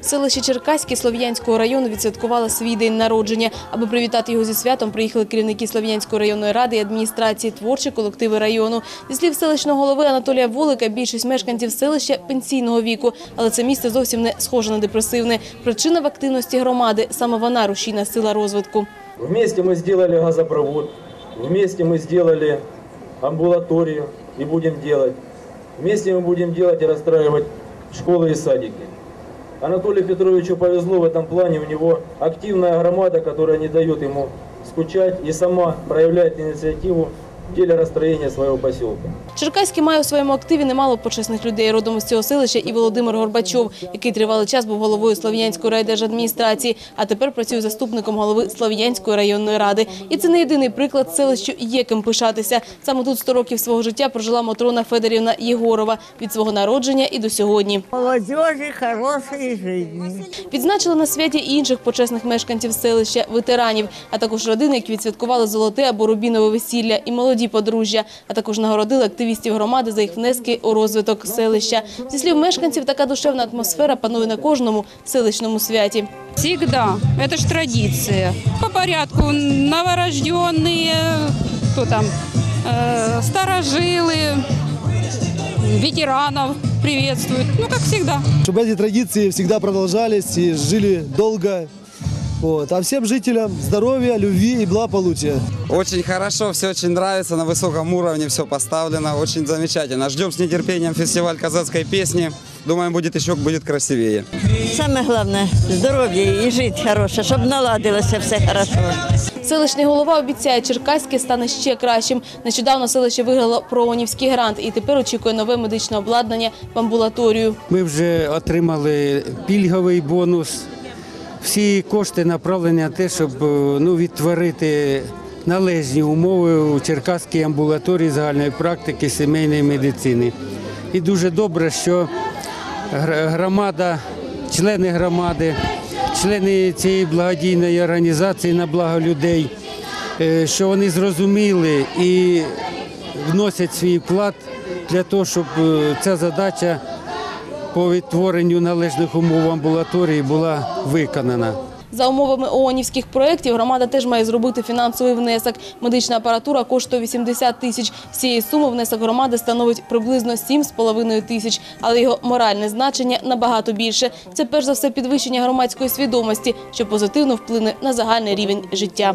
Селище Черкаське Слов'янського району відсвяткувало свій день народження. Аби привітати його зі святом, приїхали керівники Слов'янської районної ради і адміністрації, творчі колективи району. Зі слів селищного голови Анатолія Волика, більшість мешканців селища пенсійного віку, але це місце зовсім не схоже на депресивне. Причина в активності громади. Саме вона рушійна сила розвитку. Вместе мы сделали газопровод, вместе мы сделали амбулаторию и будем делать. Вместе мы будем делать и расстраивать школы и садики. Анатолию Петровичу повезло в этом плане, у него активная громада, которая не дает ему скучать и сама проявляет инициативу в деле расстроения своего поселка. Черкаський має у своєму активі немало почесних людей. Родом з цього селища і Володимир Горбачов, який тривалий час був головою Слов'янської райдержадміністрації, а тепер працює заступником голови Слов'янської районної ради. І це не єдиний приклад селищу є ким пишатися. Саме тут 100 років свого життя прожила Матрона Федорівна Єгорова від свого народження і до сьогодні. молодежи хорошей жизни. Відзначили на святі і інших почесних мешканців селища, ветеранів, а також родини, які відсвяткували золоте або рубінове весілля і молоді подружжя, а також нагородили активістів громади за їх внески у розвиток селища. Зі слів мешканців, така душевна атмосфера панує на кожному селищному святі. Всегда. Это ж традиция. По порядку новорожденные, кто там, э, старожилы, ветеранов приветствуют. Ну, как всегда. чтобы эти традиции всегда продолжались и жили долго. Вот. А всем жителям здоровья, любви и благополучия. Очень хорошо, все очень нравится, на высоком уровне все поставлено, очень замечательно. Ждем с нетерпением фестиваль казацкой песни. Думаем, будет еще будет красивее. Самое главное – здоровье и жить хороше, чтобы наладилось все хорошо. Селищний голова обіцяє, Черкаське стане ще кращим. Нещодавно селище виграло проонівський грант і тепер очікує нове медичне обладнання в амбулаторію. Ми вже отримали пільговий бонус. Всі кошти направлені на те, щоб е, ну, відтворити належні умови у Черкаській амбулаторії загальної практики сімейної медицини. І дуже добре, що громада, члени громади, члени цієї благодійної організації на благо людей, е, що вони зрозуміли і вносять свій вклад для того, щоб е, ця задача по відтворенню належних умов амбулаторії була виконана. За умовами ООНівських проєктів громада теж має зробити фінансовий внесок. Медична апаратура коштує 80 тисяч. З цієї суми внесок громади становить приблизно 7,5 тисяч, але його моральне значення набагато більше. Це перш за все підвищення громадської свідомості, що позитивно вплине на загальний рівень життя.